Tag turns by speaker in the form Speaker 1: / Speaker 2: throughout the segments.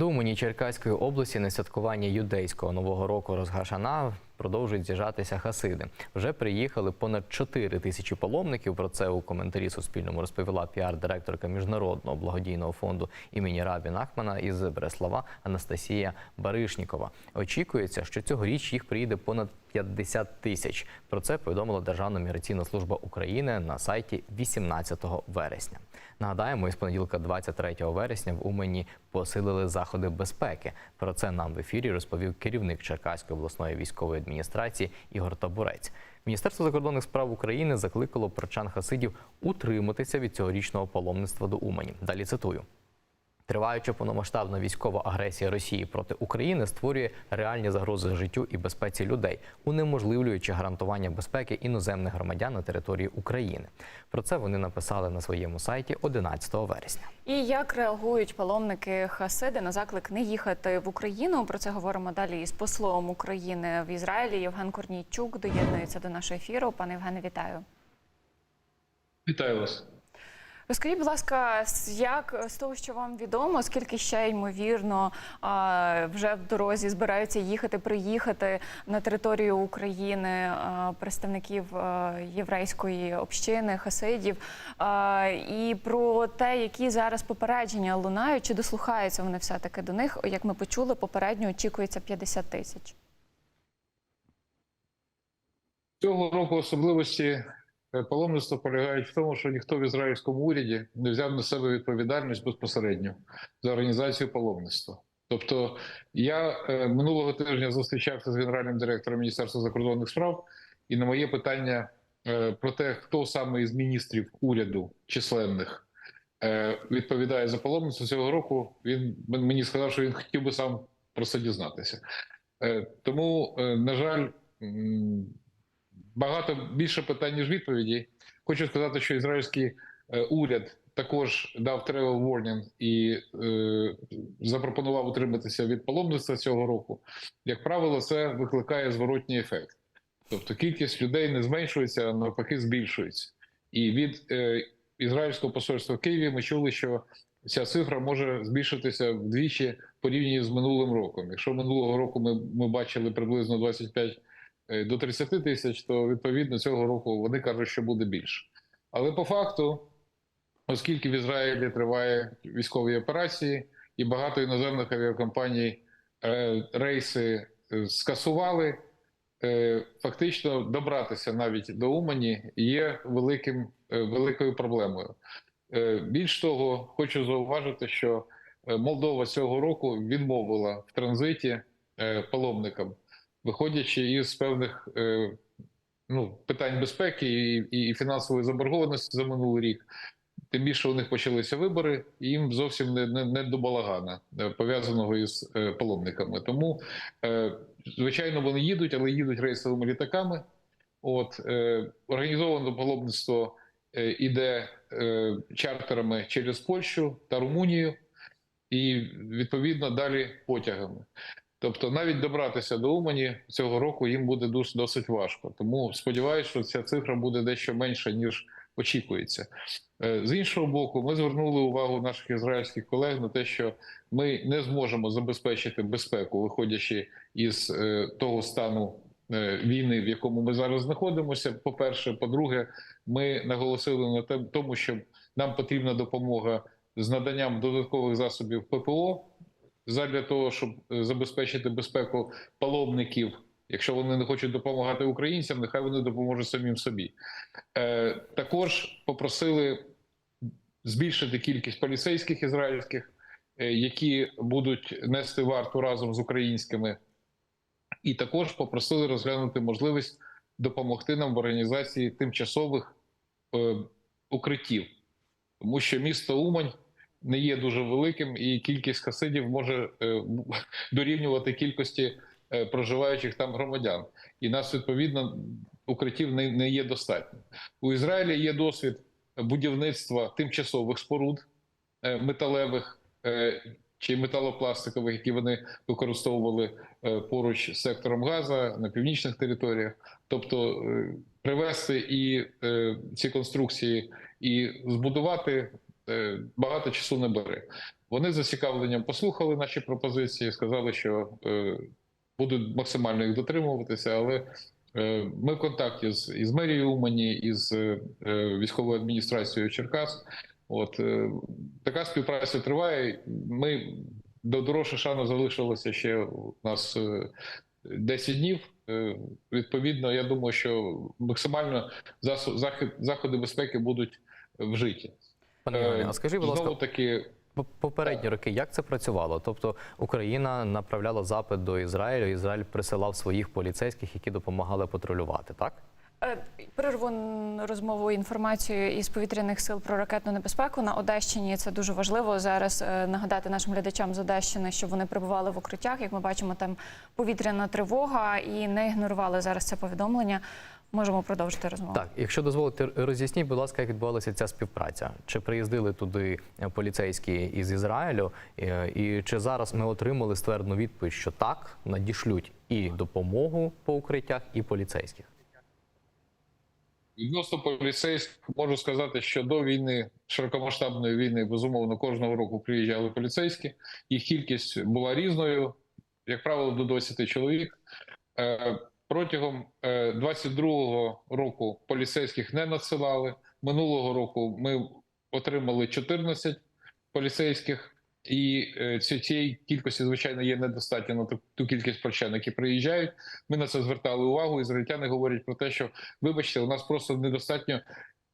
Speaker 1: До Умані Черкаської області на святкування юдейського нового року Розгашана продовжують з'їжджатися хасиди. Вже приїхали понад 4 тисячі паломників. Про це у коментарі Суспільному розповіла піар-директорка міжнародного благодійного фонду імені Рабі Нахмана із Бреслава Анастасія Баришнікова. Очікується, що цьогоріч їх приїде понад 50 тисяч. Про це повідомила Державна міграційна служба України на сайті 18 вересня. Нагадаємо, із понеділка 23 вересня в Умані посилили заходи безпеки. Про це нам в ефірі розповів керівник Черкаської обласної військової адміністрації Ігор Табурець. Міністерство закордонних справ України закликало прочан хасидів утриматися від цьогорічного паломництва до Умані. Далі цитую. Триваюча повномасштабна військова агресія Росії проти України створює реальні загрози життю і безпеці людей, унеможливлюючи гарантування безпеки іноземних громадян на території України. Про це вони написали на своєму сайті 11 вересня.
Speaker 2: І як реагують паломники Хасиди на заклик не їхати в Україну? Про це говоримо далі із послом України в Ізраїлі. Євген Корнійчук доєднується до нашого ефіру. Пане Євгене, вітаю.
Speaker 3: Вітаю вас.
Speaker 2: Розкажіть, будь ласка, як з того, що вам відомо, скільки ще ймовірно вже в дорозі збираються їхати, приїхати на територію України представників єврейської общини, хасидів, і про те, які зараз попередження лунають, чи дослухаються вони все таки до них? Як ми почули, попередньо очікується 50 тисяч.
Speaker 3: Цього року особливості е, паломництва полягають в тому, що ніхто в ізраїльському уряді не взяв на себе відповідальність безпосередньо за організацію паломництва. Тобто, я е, минулого тижня зустрічався з генеральним директором Міністерства закордонних справ, і на моє питання е, про те, хто саме із міністрів уряду численних відповідає за паломництво цього року, він мені сказав, що він хотів би сам про це дізнатися. Тому, на жаль, багато більше питань ніж відповідей. Хочу сказати, що ізраїльський е, уряд також дав travel warning і е, запропонував утриматися від паломництва цього року. Як правило, це викликає зворотній ефект. Тобто кількість людей не зменшується, а навпаки, збільшується. І від е, ізраїльського посольства в Києві ми чули, що ця цифра може збільшитися вдвічі порівняно з минулим роком. Якщо минулого року ми, ми бачили приблизно 25 е, до 30 тисяч, то відповідно цього року вони кажуть, що буде більше. Але по факту, оскільки в Ізраїлі триває військові операції, і багато іноземних авіакомпаній е, рейси е, скасували, е, фактично добратися навіть до Умані є великим, е, великою проблемою. Е, Більш того, хочу зауважити, що е, Молдова цього року відмовила в транзиті е, паломникам, виходячи із певних е, ну, питань безпеки і, і фінансової заборгованості за минулий рік. Тим більше у них почалися вибори, і їм зовсім не, не, не до балагана е, пов'язаного із е, паломниками. Тому, е, звичайно, вони їдуть, але їдуть рейсовими літаками. От е, організоване паломництво е, іде е, чартерами через Польщу та Румунію, і відповідно далі потягами. Тобто, навіть добратися до Умані цього року їм буде дос- досить важко. Тому сподіваюся, що ця цифра буде дещо менша ніж очікується. Е, З іншого боку, ми звернули увагу наших ізраїльських колег на те, що ми не зможемо забезпечити безпеку, виходячи із е, того стану е, війни, в якому ми зараз знаходимося. По перше, по-друге, ми наголосили на тому, що нам потрібна допомога з наданням додаткових засобів ППО задля того, щоб е, забезпечити безпеку паломників. Якщо вони не хочуть допомагати українцям, нехай вони допоможуть самим собі. Е, також попросили збільшити кількість поліцейських ізраїльських, е, які будуть нести варту разом з українськими, і також попросили розглянути можливість допомогти нам в організації тимчасових е, укриттів, тому що місто Умань не є дуже великим, і кількість хасидів може е, дорівнювати кількості е, проживаючих там громадян. І нас відповідно укриттів не, не є достатньо. У Ізраїлі є досвід будівництва тимчасових споруд е, металевих чи металопластикових, які вони використовували поруч з сектором Газа на північних територіях. Тобто привести і ці конструкції і збудувати багато часу не бере. Вони з зацікавленням послухали наші пропозиції, сказали, що е, будуть максимально їх дотримуватися, але е, ми в контакті з із мерією Умані, із е, е, військовою адміністрацією Черкас. От е, така співпраця триває. Ми до дорожче шану залишилося ще у нас е, 10 днів. Е, Відповідно, я думаю, що максимально заходи безпеки будуть вжиті.
Speaker 1: Пане Євгене, а скажіть, будь ласка,
Speaker 3: Знову таки,
Speaker 1: Попередні роки як це працювало? Тобто Україна направляла запит до Ізраїлю, Ізраїль присилав своїх поліцейських, які допомагали патрулювати, так?
Speaker 2: Е, Перерву розмову інформацію із повітряних сил про ракетну небезпеку на Одещині. Це дуже важливо зараз е, нагадати нашим глядачам з Одещини, щоб вони прибували в укриттях. Як ми бачимо, там повітряна тривога і не ігнорували зараз це повідомлення. Можемо продовжити розмову.
Speaker 1: Так, якщо дозволите, роз'ясніть, будь ласка, як відбувалася ця співпраця? Чи приїздили туди е, поліцейські із Ізраїлю? Е, І чи зараз ми отримали ствердну відповідь, що так надішлють і допомогу по укриттях, і поліцейських?
Speaker 3: Відносно поліцейських можу сказати, що до війни, широкомасштабної війни, безумовно, кожного року приїжджали поліцейські. Їх кількість була різною, як правило, до 20 чоловік. Е, Протягом е, 22-го року поліцейських не надсилали. Минулого року ми отримали 14 поліцейських, і е, цієї кількості, звичайно, є недостатньо на ту кількість прочан, які приїжджають. Ми на це звертали увагу. Ізраїльтяни говорять про те, що вибачте, у нас просто недостатньо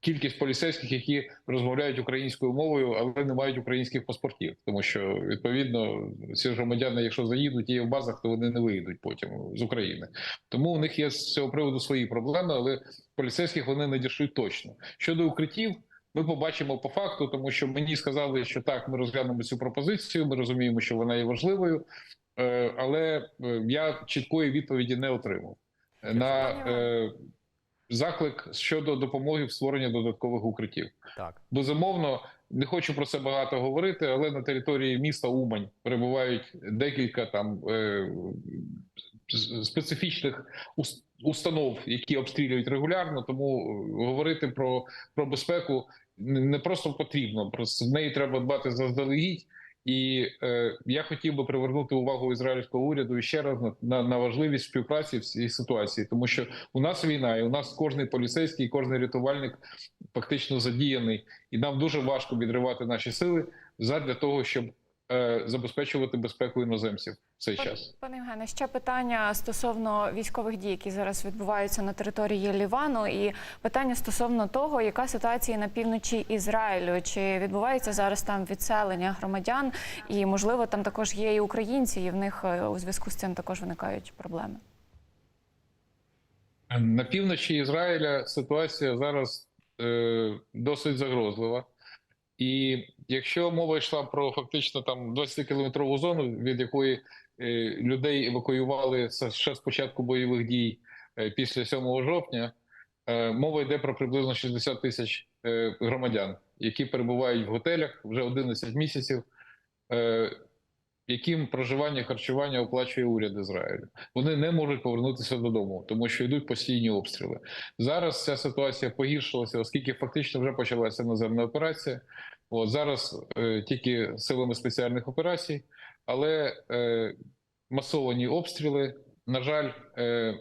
Speaker 3: кількість поліцейських, які розмовляють українською мовою, але не мають українських паспортів. Тому що відповідно ці громадяни, якщо заїдуть і є в базах, то вони не виїдуть потім з України. Тому у них є з цього приводу свої проблеми, але поліцейських вони надійшли точно. Щодо укриттів. Ми побачимо по факту, тому що мені сказали, що так, ми розглянемо цю пропозицію. Ми розуміємо, що вона є важливою, е, але е, я чіткої відповіді не отримав на заклик щодо допомоги в створенні додаткових укриттів.
Speaker 1: Так.
Speaker 3: Безумовно, не хочу про це багато говорити, але на території міста Умань перебувають декілька там е, специфічних ус- установ, які обстрілюють регулярно. Тому е, говорити про, про безпеку не просто потрібно, в неї треба дбати заздалегідь. І е, я хотів би привернути увагу ізраїльського уряду ще раз на, на, на важливість співпраці в цій ситуації, тому що у нас війна, і у нас кожний поліцейський, кожний рятувальник фактично задіяний, і нам дуже важко відривати наші сили задля того, щоб забезпечувати безпеку іноземців в цей час.
Speaker 2: Пане Євгене, ще питання стосовно військових дій, які зараз відбуваються на території Лівану, і питання стосовно того, яка ситуація на півночі Ізраїлю, чи відбувається зараз там відселення громадян, і можливо там також є і українці, і в них е, у зв'язку з цим також виникають проблеми.
Speaker 3: На півночі Ізраїля ситуація зараз е, досить загрозлива. І якщо мова йшла про фактично там 20-кілометрову зону, від якої е, людей евакуювали ще з початку бойових дій е, після 7 жовтня, е, мова йде про приблизно 60 тисяч громадян, які перебувають в готелях вже 11 місяців, яким проживання харчування оплачує уряд Ізраїлю. Вони не можуть повернутися додому, тому що йдуть постійні обстріли. Зараз ця ситуація погіршилася, оскільки фактично вже почалася наземна операція. От зараз е, тільки силами спеціальних операцій, але е, масовані обстріли. На жаль, е,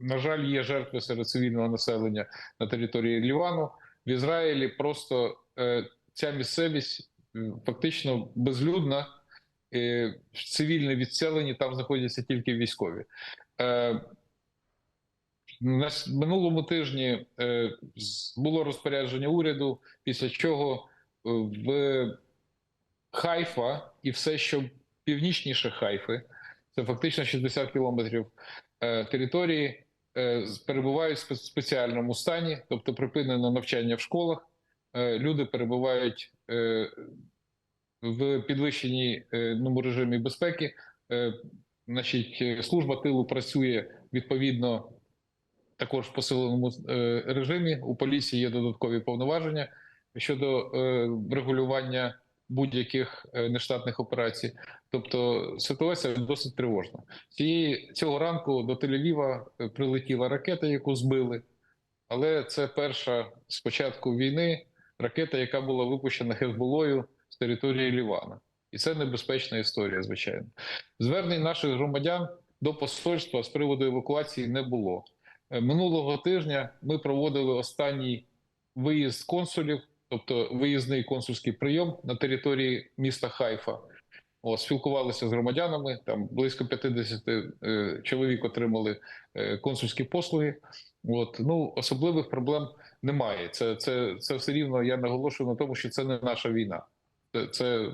Speaker 3: на жаль, є жертви серед цивільного населення на території Лівану. В Ізраїлі просто е, ця місцевість фактично безлюдна, цивільне відселені, там знаходяться тільки військові. Е, на минулому тижні е, було розпорядження уряду, після чого е, в Хайфа і все, що північніше Хайфи, це фактично 60 кілометрів е, території, е, перебувають в спеціальному стані, тобто припинено навчання в школах. Е, Люди перебувають е, в підвищеній ну, режимі безпеки. Е, Значить, е, служба тилу працює відповідно також в посиленому е, режимі. У поліції є додаткові повноваження щодо регулювання будь-яких нештатних операцій. Тобто ситуація досить тривожна. Цієї цього ранку до Тель-Авіва прилетіла ракета, яку збили, але це перша з початку війни ракета, яка була випущена Хезболою з території Лівана. І це небезпечна історія, звичайно. Звернень наших громадян до посольства з приводу евакуації не було. Е, Минулого тижня ми проводили останній виїзд консулів, тобто виїзний консульський прийом на території міста Хайфа. От, спілкувалися з громадянами. Там близько 50 е, чоловік отримали е, консульські послуги. От ну особливих проблем немає. Це, це, це все рівно. Я наголошую на тому, що це не наша війна. Це,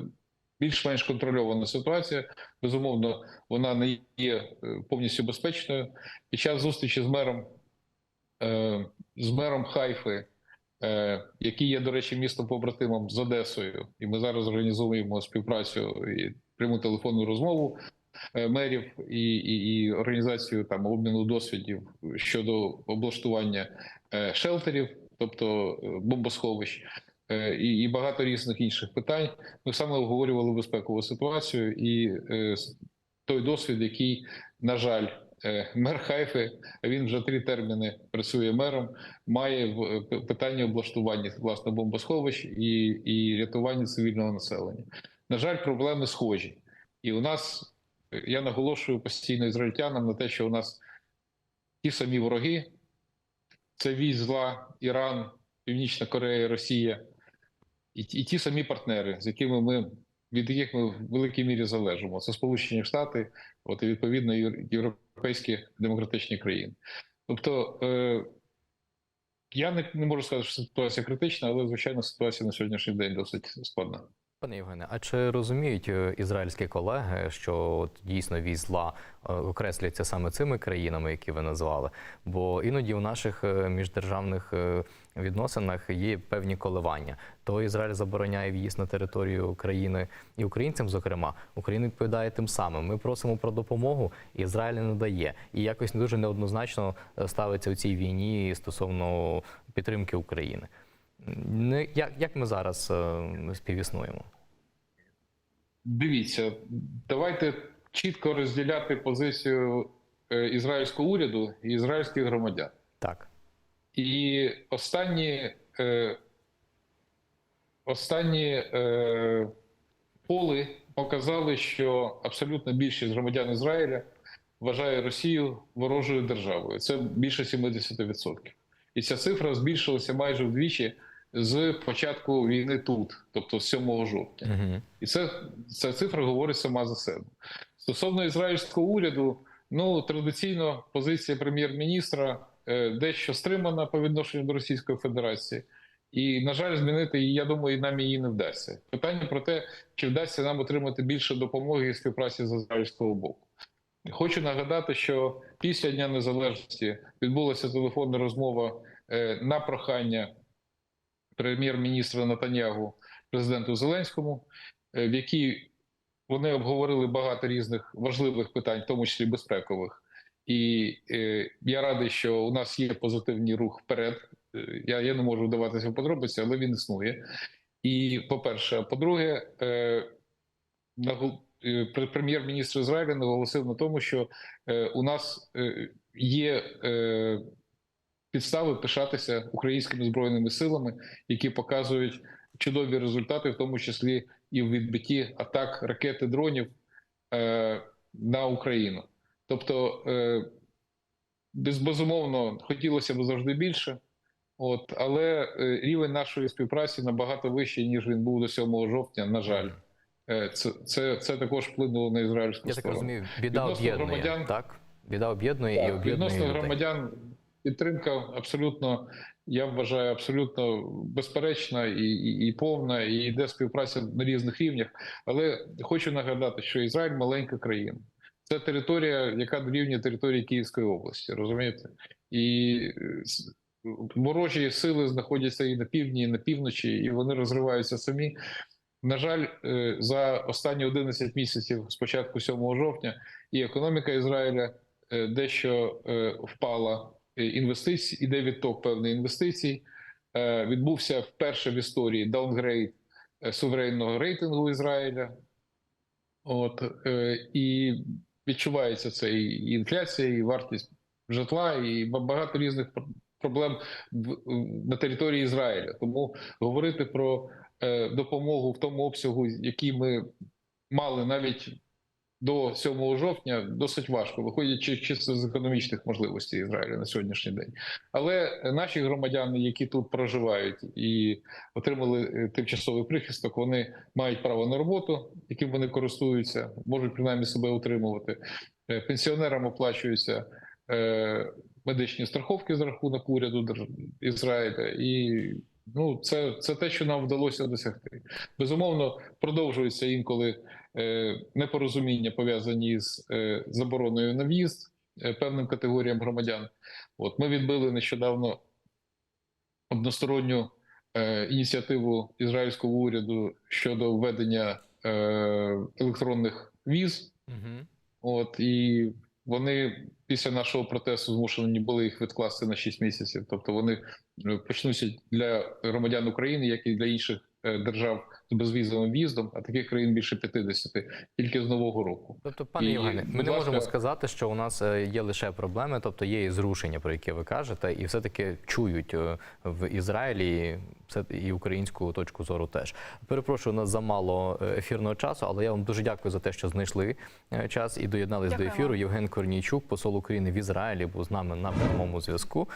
Speaker 3: більш-менш контрольована ситуація. Безумовно, вона не є е, повністю безпечною. Під час зустрічі з мером е, з мером Хайфи, е, який є, до речі, містом побратимом з Одесою, і ми зараз організовуємо співпрацю і пряму телефонну розмову мерів і, і, і організацію там обміну досвідів щодо облаштування шелтерів, тобто бомбосховищ. Е, І, і багато різних інших питань. Ми саме обговорювали безпекову ситуацію і е, той досвід, який, на жаль, е, мер Хайфи, він вже три терміни працює мером, має в п- питання облаштування власне бомбосховищ і, і рятування цивільного населення. На жаль, проблеми схожі. І у нас я наголошую постійно ізраїльтянам на те, що у нас ті самі вороги, це вісь зла, Іран, Північна Корея, Росія, і, і ті самі партнери, з якими ми від яких ми в великій мірі залежимо. Це Сполучені Штати, от і відповідно євро- європейські демократичні країни. Тобто е, я не, не можу сказати, що ситуація критична, але звичайно ситуація на сьогоднішній день досить складна.
Speaker 1: Пане Євгене, а чи розуміють е, ізраїльські колеги, що от дійсно вісь зла е, окреслюється саме цими країнами, які ви назвали? Бо іноді у наших е, міждержавних відносинах є певні коливання. То Ізраїль забороняє в'їзд на територію країни і українцям, зокрема, Україна відповідає тим самим. Ми просимо про допомогу, Ізраїль не надає. І якось дуже неоднозначно ставиться у цій війні стосовно підтримки України. Не як, як ми зараз е, співіснуємо?
Speaker 3: Дивіться, давайте чітко розділяти позицію е, ізраїльського уряду і ізраїльських громадян.
Speaker 1: Так.
Speaker 3: І останні, е, останні е, поли показали, що абсолютно більшість громадян Ізраїля вважає Росію ворожою державою. Це більше 70%. І ця цифра збільшилася майже вдвічі з початку війни тут, тобто 7 жовтня.
Speaker 1: Угу.
Speaker 3: І це ця цифра говорить сама за себе. Стосовно ізраїльського уряду, ну традиційно позиція прем'єр-міністра е, дещо стримана по відношенню до Російської Федерації. І, на жаль, змінити її, я думаю, нам її не вдасться. Питання про те, чи вдасться нам отримати більше допомоги і співпраці з ізраїльського боку. Хочу нагадати, що після Дня Незалежності відбулася телефонна розмова е, на прохання прем'єр-міністра Натанягу президенту Зеленському, е, в якій вони обговорили багато різних важливих питань, в тому числі безпекових. І е, я радий, що у нас є позитивний рух вперед. Е, Я, я не можу вдаватися в подробиці, але він існує. І по-перше, по-друге, е, е, пре- прем'єр-міністр Ізраїля наголосив на тому, що е, у нас е, є е, підстави пишатися українськими збройними силами, які показують чудові результати, в тому числі і в відбитті атак ракети дронів е, на Україну. Тобто, е, безумовно, хотілося б завжди більше, от, але е, рівень нашої співпраці набагато вищий, ніж він був до 7 жовтня, на жаль. Е, Це, це, це також вплинуло на ізраїльську
Speaker 1: Я так розумію, біда об'єднує.
Speaker 3: громадян-
Speaker 1: Так? Біда об'єднує і об'єднує.
Speaker 3: відносно
Speaker 1: людей.
Speaker 3: громадян підтримка абсолютно, я вважаю, абсолютно безперечна і, і, і повна, і йде співпраця на різних рівнях. Але хочу нагадати, що Ізраїль маленька країна. Це територія, яка дорівнює території Київської області, розумієте? І е, ворожі сили знаходяться і на півдні, і на півночі, і вони розриваються самі. На жаль, е, за останні 11 місяців з початку 7 жовтня і економіка Ізраїля е, дещо впала інвестицій, іде відток певних інвестицій. Е, Відбувся вперше в історії даунгрейд е, суверенного рейтингу Ізраїля. От, е, і відчувається це і інфляція, і вартість житла, і багато різних пр- проблем на території Ізраїля. Тому говорити про е, допомогу в тому обсягу, який ми мали навіть до 7 жовтня, досить важко, виходячи чисто з економічних можливостей Ізраїля на сьогоднішній день. Але наші громадяни, які тут проживають і отримали е, тимчасовий прихисток, вони мають право на роботу, яким вони користуються, можуть принаймні себе утримувати. Е, Пенсіонерам оплачуються е, медичні страховки за рахунок уряду Ізраїля, і ну це, це те, що нам вдалося досягти. Безумовно, продовжуються інколи непорозуміння пов'язані з е, забороною на в'їзд е, певним категоріям громадян. От ми відбили нещодавно односторонню е, ініціативу ізраїльського уряду щодо введення е, електронних віз.
Speaker 1: Угу.
Speaker 3: От і вони після нашого протесту змушені були їх відкласти на 6 місяців. Тобто вони е, почнуться для громадян України, як і для інших е, держав з безвізовим в'їздом, а таких країн більше 50, тільки з нового року.
Speaker 1: Тобто, пане
Speaker 3: І,
Speaker 1: Євгене, ми не можемо сказати, що у нас е, є лише проблеми, тобто є і зрушення, про яке ви кажете, і все-таки чують е, в Ізраїлі все і українську точку зору теж. Перепрошую, у нас замало е, ефірного часу, але я вам дуже дякую за те, що знайшли е, час і доєднались до ефіру. Євген Корнійчук, посол України в Ізраїлі, був з нами на прямому зв'язку.